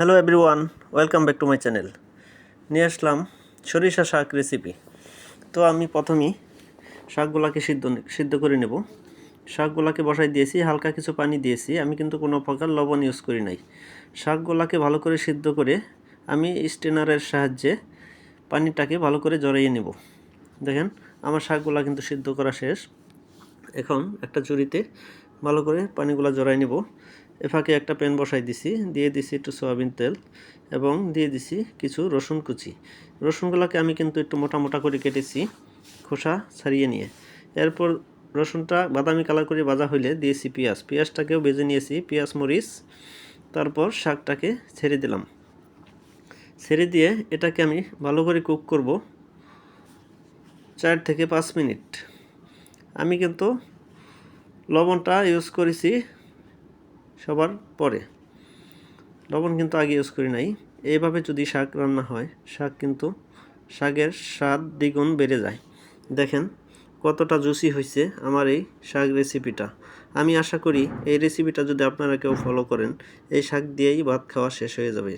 Hello everyone welcome back to my channel নিয়ে আসলাম সরিষা শাক রেসিপি তো আমি প্রথমেই শাকগুলাকে সিদ্ধ সিদ্ধ করে নেব। শাকগুলাকে বসাই দিয়েছি, হালকা কিছু পানি দিয়েছি। আমি কিন্তু কোনো প্রকার লবণ ইউজ করি নাই। শাকগুলাকে ভালো করে সিদ্ধ করে আমি স্টেনারের সাহায্যে পানিটাকে ভালো করে জড়াইয়ে নেব। দেখেন, আমার শাকগুলা কিন্তু সিদ্ধ করা শেষ। এখন একটা ঝুড়িতে ভালো করে পানিগুলো জড়াই নেব। এ ফাঁকে একটা প্যান বসাই দিছি, দিয়ে দিছি একটু সয়াবিন তেল এবং দিয়ে দিছি কিছু রসুন কুচি। রসুনগুলোকে আমি কিন্তু একটু মোটা মোটা করে কেটেছি খোসা ছাড়িয়ে নিয়ে। এরপর রসুনটা বাদামি কালার করে ভাজা হইলে দিয়েছি পেঁয়াজ। পেঁয়াজটাকেও বেজে নিয়েছি, পেঁয়াজ, মরিচ, তারপর শাকটাকে ছেড়ে দিলাম। ছেড়ে দিয়ে এটাকে আমি ভালো করে কুক করব চার থেকে পাঁচ মিনিট। আমি কিন্তু লবণটা ইউজ করেছি সবার পরে। লবণ কিন্তু আগে ইউজ করি নাই। এইভাবে যদি শাক রান্না হয়, শাক কিন্তু শাকের স্বাদ দ্বিগুণ বেড়ে যায়। দেখেন কতটা জুসি হয়েছে আমার এই শাক রেসিপিটা আমি আশা করি এই রেসিপিটা যদি আপনারা কেউ ফলো করেন, এই শাক দিয়েই ভাত খাওয়া শেষ হয়ে যাবে।